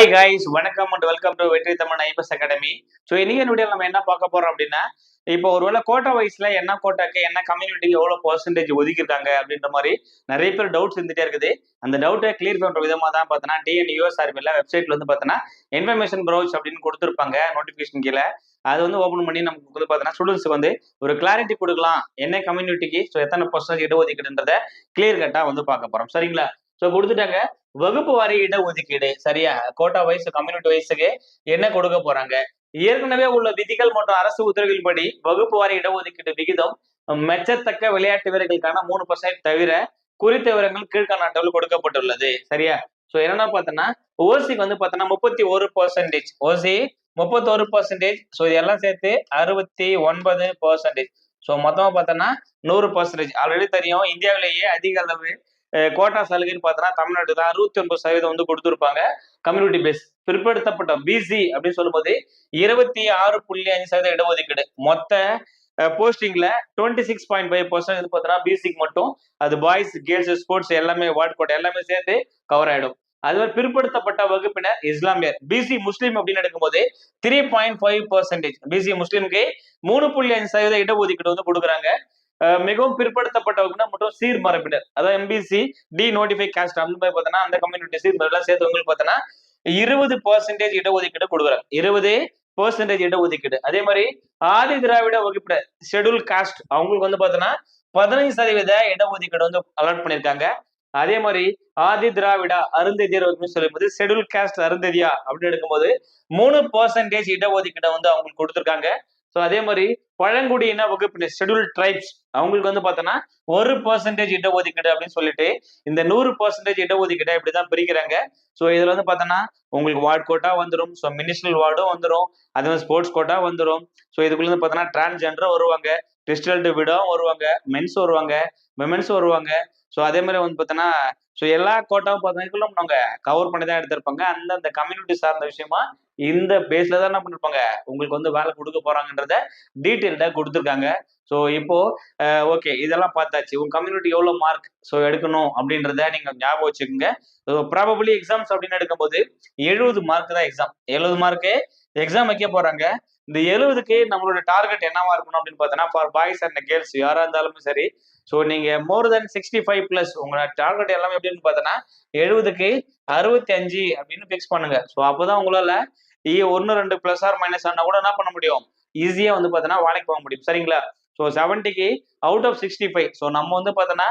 Hi guys வணக்கம் and welcome to Vetri Tamil IPS academy so இன்னைக்கு என்னுடைய நம்ம என்ன பார்க்க போறோம் அப்படின்னா இப்போ ஒருவேளை கோட்டா வைஸ்ல என்ன கோட்டாக்கு என்ன கம்யூனிட்டிக்கு எவ்வளோ பர்சன்டேஜ் ஒதுக்கியிருக்காங்க அப்படின்ற மாதிரி நிறைய பேர் டவுட்ஸ் இருந்துட்டே இருக்குது. அந்த டவுட்டை கிளியர் பண்ற விதமா தான் பார்த்தோன்னா டிஎன் யூஎஸ்ஆர்பியில் வெப்சைட்ல வந்து பார்த்தோன்னா இன்ஃபர்மேஷன் ப்ரௌச் அப்படின்னு கொடுத்துருப்பாங்க நோட்டிஃபிகேஷன் கீழே. அது வந்து ஓப்பன் பண்ணி நமக்கு வந்து பார்த்தோன்னா ஸ்டூடெண்ட்ஸ்க்கு வந்து ஒரு கிளாரிட்டி கொடுக்கலாம். என்ன கம்யூனிட்டிக்கு ஸோ எத்தனை பர்சன்டேஜ் இடஒதுக்கீடுன்றத கிளியர் கட்டாக வந்து பார்க்க போறோம். சரிங்களா? ஸோ கொடுத்துட்டாங்க. வகுப்பு வாரி இடஒதுக்கீடு சரியா? கோட்டா வைஸ் கம்யூனிட்டி வைஸுக்கு என்ன கொடுக்க போறாங்க? ஏற்கனவே உள்ள விதிகள் மற்றும் அரசு உத்தரவின்படி வகுப்பு வாரி இடஒதுக்கீடு விகிதம் மெச்சத்தக்க விளையாட்டு வீரர்களுக்கான மூணு பர்சன்ட் தவிர குறித்த விவரங்கள் கீழ்காண கொடுக்கப்பட்டுள்ளது. சரியா? ஸோ என்னன்னா பார்த்தோன்னா ஓசிக்கு வந்து பார்த்தோன்னா முப்பத்தி ஒரு பர்சன்டேஜ் ஓசி முப்பத்தோரு பர்சன்டேஜ் ஸோ இதெல்லாம் சேர்த்து அறுபத்தி ஒன்பது பர்சன்டேஜ் ஸோ மொத்தமாக பார்த்தோன்னா நூறு பர்சன்டேஜ் ஆல்ரெடி தெரியும். இந்தியாவிலேயே அதிக அளவு கோட்டா சலுகைன்னு பார்த்தோன்னா தமிழ்நாடு தான் அறுபத்தி ஒன்பது சதவீதம் வந்து கொடுத்துருப்பாங்க. கம்யூனிட்டி பேஸ் பிற்படுத்தப்பட்ட பிசி அப்படின்னு சொல்லும்போது இருபத்தி ஆறு புள்ளி அஞ்சு சதவீதம் இடஒதுக்கீடு. மொத்த போஸ்டிங்ல twenty six point five percent வந்து பார்த்தோன்னா பிசிக்கு மட்டும். அது பாய்ஸ் கேர்ள்ஸ் ஸ்போர்ட்ஸ் எல்லாமே வார்டு கோட்டை எல்லாமே சேர்த்து கவர் ஆயிடும். அதுவே பிற்படுத்தப்பட்ட வகுப்பினர் இஸ்லாமியர். பிசி முஸ்லீம் அப்படின்னு எடுக்கும்போது three point five percentage BC முஸ்லீமுக்கு மூணு புள்ளி அஞ்சு சதவீத இடஒதுக்கீடு வந்து கொடுக்குறாங்க. மிகவும் பிற்படுத்தப்பட்ட வகுப்பினர் மற்றும் சீர்மரபினர். அதாவது எம்பிசி டி நோட்டிஃபை காஸ்ட் அந்த மாதிரி பார்த்தோன்னா அந்த கம்யூனிட்டி சீர்மரபெல்லாம் சேர்த்து உங்களுக்கு பார்த்தோன்னா இருபது பர்சன்டேஜ் இடஒதுக்கீடு கொடுக்குறாங்க. இருபது பர்சன்டேஜ் இடஒதுக்கீடு. அதே மாதிரி ஆதி திராவிட வகுப்பினர் ஷெடியூல் காஸ்ட் அவங்களுக்கு வந்து பார்த்தோன்னா பதினைஞ்சு சதவீத இடஒதுக்கீடு வந்து அலாட் பண்ணியிருக்காங்க. அதே மாதிரி ஆதி திராவிடா அருந்ததியர் சொல்லும்போது ஷெட்யூல் காஸ்ட் அருந்ததியா அப்படின்னு எடுக்கும்போது மூணு பர்சன்டேஜ் இடஒதுக்கீடை வந்து அவங்களுக்கு கொடுத்துருக்காங்க. ஸோ அதே மாதிரி பழங்குடியின வகுப்பினர் ஷெட்யூல் ட்ரைப்ஸ் அவங்களுக்கு வந்து பார்த்தோன்னா ஒரு பர்சன்டேஜ் இடஒதுக்கீடு அப்படின்னு சொல்லிட்டு இந்த நூறு பர்சன்டேஜ் இடஒதுக்கீடை இப்படிதான் பிரிக்கிறாங்க. ஸோ இதுல வந்து பார்த்தோன்னா உங்களுக்கு வார்டு கோட்டா வந்துடும் ஸோ மினிஸ்ட்ரல் வார்டும் வந்துடும் அதே மாதிரி ஸ்போர்ட்ஸ் கோட்டா வந்துடும் ஸோ இதுக்குள்ள வந்து பார்த்தோன்னா டிரான்ஸ்ஜெண்டரும் வருவாங்க. டிஸ்டல் விடவும் வருவாங்க. மென்ஸ் வருவாங்க. விமென்ஸ் வருவாங்க. ஸோ அதே மாதிரி வந்து பார்த்தோன்னா ஸோ எல்லா கோட்டாவும் பார்த்தீங்கன்னா அவங்க கவர் பண்ணி தான் எடுத்திருப்பாங்க அந்தந்த கம்யூனிட்டி சார்ந்த விஷயமா இந்த பேஸ்ல தான் என்ன பண்ணிருப்பாங்க? உங்களுக்கு வந்து வேலை கொடுக்க போறாங்கன்றத டீட்டெயில்டா கொடுத்துருக்காங்க. ஸோ இப்போ ஓகே இதெல்லாம் பார்த்தாச்சு. உங்க கம்யூனிட்டி எவ்வளோ மார்க் ஸோ எடுக்கணும் அப்படின்றத நீங்க ஞாபகம் வச்சுக்கோங்க. ஸோ ப்ராபபிளி எக்ஸாம்ஸ் அப்படின்னு எடுக்கும்போது எழுபது மார்க் தான் எக்ஸாம் எழுபது மார்க்கு எக்ஸாம் வைக்க போறாங்க. இந்த எழுபதுக்கு நம்மளோட டார்கெட் என்னவா இருக்கணும் அப்படின்னு பார்த்தோன்னா ஃபார் பாய்ஸ் அண்ட் கேர்ள்ஸ் யாரா இருந்தாலுமே சரி. ஸோ நீங்க more than sixty five plus உங்களோட டார்கெட் எல்லாமே எப்படின்னு பார்த்தோன்னா எழுபதுக்கு அறுபத்தி அஞ்சு அப்படின்னு ஃபிக்ஸ் பண்ணுங்க. ஸோ அப்போதான் உங்களால ஒன்று ரெண்டு பிளஸ் ஆர் மைனஸ் ஆனால் கூட என்ன பண்ண முடியும்? ஈஸியாக வந்து பார்த்தோன்னா வேலைக்கு போக முடியும். சரிங்களா? So செவன்ட்டிக்கு out of sixty five so நம்ம வந்து பார்த்தோன்னா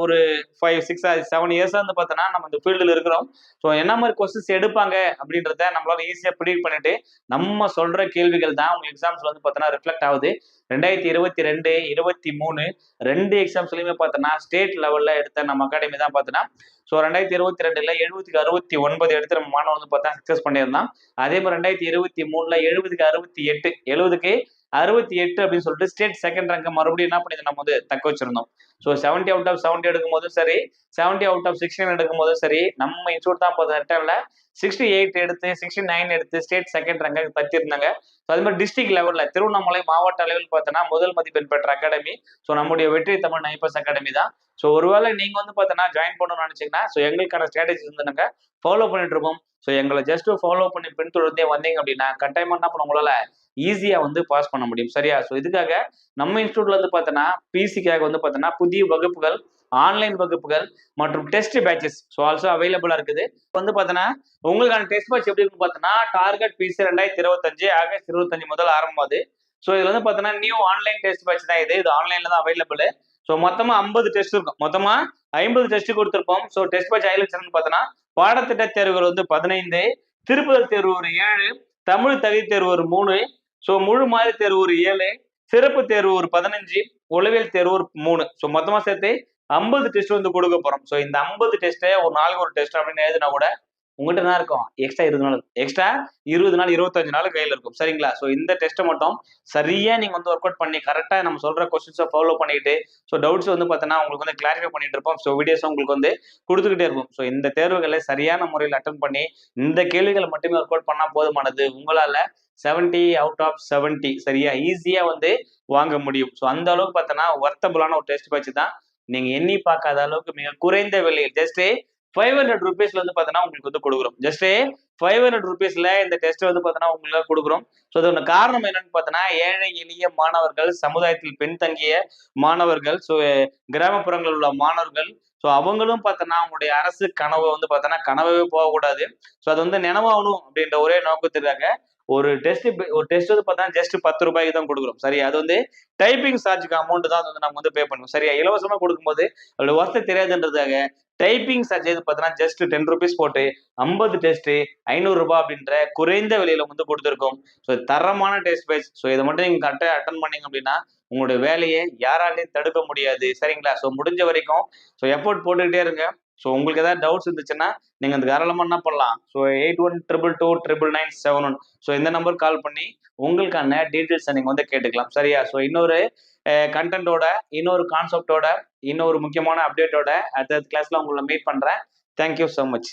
ஒரு ஃபைவ் சிக்ஸ் செவன் இயர்ஸ் வந்து பார்த்தோன்னா நம்ம இந்த ஃபீல்டில் இருக்கிறோம். ஸோ என்ன மாதிரி கொஸ்டின்ஸ் எடுப்பாங்க அப்படின்றத நம்மளால ஈஸியாக ப்ரிடிக் பண்ணிட்டு நம்ம சொல்ற கேள்விகள் தான் உங்க எக்ஸாம்ஸில் வந்து பார்த்தோன்னா ரிஃப்ளெக்ட் ஆகுது. ரெண்டாயிரத்தி இருபத்தி ரெண்டு இருபத்தி மூணு ரெண்டு எக்ஸாம்ஸ்லையுமே பார்த்தோன்னா ஸ்டேட் லெவலில் எடுத்த நம்ம அகாடமி தான் பார்த்தோன்னா ஸோ ரெண்டாயிரத்தி இருபத்தி ரெண்டுல எழுபதுக்கு அறுபத்தி ஒன்பது எடுத்து நம்ம மாணவன் வந்து பார்த்தா சக்ஸஸ் பண்ணியிருந்தான். அதே மாதிரி ரெண்டாயிரத்தி இருபத்தி மூணுல எழுபதுக்கு அறுபத்தி எட்டு எழுபதுக்கு அறுபத்தி எட்டு அப்படின்னு சொல்லிட்டு ஸ்டேட் செகண்ட் ரேங்க் மறுபடியும் என்ன பண்ணி நம்ம வந்து தக்க வச்சிருந்தோம். So seventy out of seventy எடுக்கும் போதும் சரி செவன்டி அவுட் ஆஃப் சிக்ஸ்டீன் எடுக்கும் போதும் சரி நம்ம இன்ஸ்டியூட் தான் பார்த்தா ரிட்டர்ல சிக்ஸ்டி எயிட் எடுத்து சிக்ஸ்டி நைன் எடுத்து ஸ்டேட் செகண்ட் ரேங்க் தத்திருந்தாங்க ஸோ அது மாதிரி டிஸ்ட்ரிக்ட் லெவல்ல திருவண்ணாமலை மாவட்ட அளவில் பார்த்தோன்னா முதல் மதிப்பெண் பெற்ற அகாடமி ஸோ நம்முடைய வெற்றி தமிழ் நைபர்ஸ் அகாடமி தான். ஸோ ஒருவேளை நீங்க வந்து பார்த்தோன்னா ஜாயின் பண்ணணும்னு நினைச்சீங்கன்னா ஸோ எங்களுக்கான ஸ்ட்ராட்டஜி வந்து நாங்கள் ஃபாலோ பண்ணிட்டு இருக்கோம் ஸோ எங்களை ஜஸ்ட் ஃபாலோ பண்ணி பின்தொடர்ந்தே வந்தீங்க அப்படின்னா கட்டாயமாக என்ன பண்ண உங்களால ஈஸியா வந்து பாஸ் பண்ண முடியும். சரியா? ஸோ இதுக்காக நம்ம இன்ஸ்டியூட்ல வந்து பார்த்தோன்னா பிசிக்காக வந்து பார்த்தோன்னா புதிய வகுப்புகள் ஆன்லைன் வகுப்புகள் மற்றும் டெஸ்ட் பேட்சஸ் ஸோ ஆல்சோ அவைலபிளா இருக்குது. வந்து பார்த்தோன்னா உங்களுக்கான டெஸ்ட் பேட்ச் எப்படி இருக்குன்னு பார்த்தோன்னா டார்கெட் பிசி ரெண்டாயிரத்தி இருபத்தஞ்சு ஆகஸ்ட் இருபத்தஞ்சு முதல் ஆரம்பமாகுது ஸோ இதுல வந்து பார்த்தோன்னா நியூ ஆன்லைன் டெஸ்ட் பேட்ச் தான் இது. இது ஆன்லைன்ல தான் அவைலபிள் ஸோ மொத்தமா ஐம்பது டெஸ்ட் இருக்கும். மொத்தமா ஐம்பது டெஸ்ட் கொடுத்துருப்போம். ஸோ டெஸ்ட் பேட்ச் ஹைலைட்ஸ் பார்த்தோன்னா பாடத்திட்ட தேர்வுகள் வந்து பதினைந்து திருப்புதல் தேர்வு ஒரு ஏழு தமிழ் தகுதி தேர்வு ஒரு மூணு ஸோ முழு மாதிரி தேர்வு ஒரு ஏழு சிறப்பு தேர்வு ஒரு பதினஞ்சு உளவியல் தேர்வு ஒரு மூணு. ஸோ மொத்தமா சேர்த்து ஐம்பது டெஸ்ட் வந்து கொடுக்க போறோம். ஸோ இந்த ஐம்பது டெஸ்ட்டை ஒரு நாளைக்கு ஒரு டெஸ்ட் அப்படின்னு எழுதுனா கூட உங்கள்கிட்ட தான் இருக்கும்? எக்ஸ்ட்ரா இருபது நாள் எக்ஸ்ட்ரா இருபது நாள் இருபத்தஞ்சு நாள் கையில் இருக்கும். சரிங்களா? ஸோ இந்த டெஸ்ட்டை மட்டும் சரியாக நீங்கள் வந்து ஒர்க் அவுட் பண்ணி கரெக்டாக நம்ம சொல்கிற கொஸ்டின்ஸை ஃபாலோ பண்ணிட்டு ஸோ டவுட்ஸ் வந்து பார்த்தோன்னா உங்களுக்கு வந்து கிளாரிஃபை பண்ணிட்டு இருப்போம். ஸோ வீடியோஸ் உங்களுக்கு வந்து கொடுத்துக்கிட்டே இருக்கும். ஸோ இந்த தேர்வுகளை சரியான முறையில் அட்டன் பண்ணி இந்த கேள்விகளை மட்டுமே ஒர்க் அவுட் பண்ணால் போதுமானது. உங்களால் செவன்டி அவுட் ஆஃப் செவன்ட்டி சரியா? ஈஸியாக வந்து வாங்க முடியும். ஸோ அந்த அளவுக்கு பார்த்தோன்னா ஒர்த்தபுளான ஒரு டெஸ்ட் பேட்ச் தான். நீங்கள் எண்ணி பார்க்காத அளவுக்கு மிக குறைந்த விலையில் ஜஸ்ட் ஃபைவ் ஹண்ட்ரட் ருபீஸ்ல வந்து பார்த்தீங்கன்னா உங்களுக்கு வந்து கொடுக்குறோம். ஜஸ்ட் ஃபைவ் ஹண்ட்ரட் ருபீஸ்ல இந்த டெஸ்ட் வந்து பார்த்தீங்கன்னா உங்களுக்கு கொடுக்குறோம். ஸோ அதோட காரணம் என்னன்னு பார்த்தோன்னா ஏழை எளிய மாணவர்கள் சமுதாயத்தில் பின்தங்கிய மாணவர்கள் ஸோ கிராமப்புறங்களில் உள்ள மாணவர்கள் ஸோ அவங்களும் பார்த்தோன்னா அவங்களுடைய அரசு கனவு வந்து பார்த்தோன்னா கனவே போகக்கூடாது. ஸோ அது வந்து நினைவாகணும் அப்படின்ற ஒரே நோக்கத்திற்காக ஒரு டெஸ்ட் ஒரு டெஸ்ட் வந்து பார்த்தா ஜஸ்ட் பத்து ரூபாய்க்கு தான் கொடுக்குறோம். சரியா? அது வந்து டைப்பிங் சார்ஜுக்கு அமௌண்ட் தான் வந்து நம்ம வந்து பே பண்ணுவோம் சரியா? இலவசமா கொடுக்கும்போது அதோட வசதி தெரியாதுன்றதுக்காக டைப்பிங் சார்ஜ் எது பார்த்தீங்கன்னா ஜஸ்ட் டென் ருபீஸ் போட்டு ஐம்பது டெஸ்ட் ஐநூறு ரூபாய் அப்படின்ற குறைந்த விலையில வந்து கொடுத்துருக்கோம். ஸோ தரமான டெஸ்ட் பேஸ் ஸோ இதை மட்டும் நீங்க கரெக்டாக அட்டன் பண்ணீங்க அப்படின்னா உங்களுடைய வேலையை யாராலையும் தடுக்க முடியாது. சரிங்களா? ஸோ முடிஞ்ச வரைக்கும் ஸோ எஃபோர்ட் போட்டுக்கிட்டே இருங்க. ஸோ உங்களுக்கு ஏதாவது டவுட்ஸ் இருந்துச்சுன்னா நீங்கள் அந்த தாராளமாக என்ன பண்ணலாம்? So eight one triple two triple nine seven one so இந்த நம்பர் கால் பண்ணி உங்களுக்கான டீட்டெயில்ஸை நீங்கள் வந்து கேட்டுக்கலாம். சரியா? ஸோ இன்னொரு கண்டென்ட்டோட இன்னொரு கான்செப்டோட இன்னொரு முக்கியமான அப்டேட்டோட அடுத்த கிளாஸில் உங்களை மீட் பண்ணுறேன் தேங்க்யூ ஸோ மச்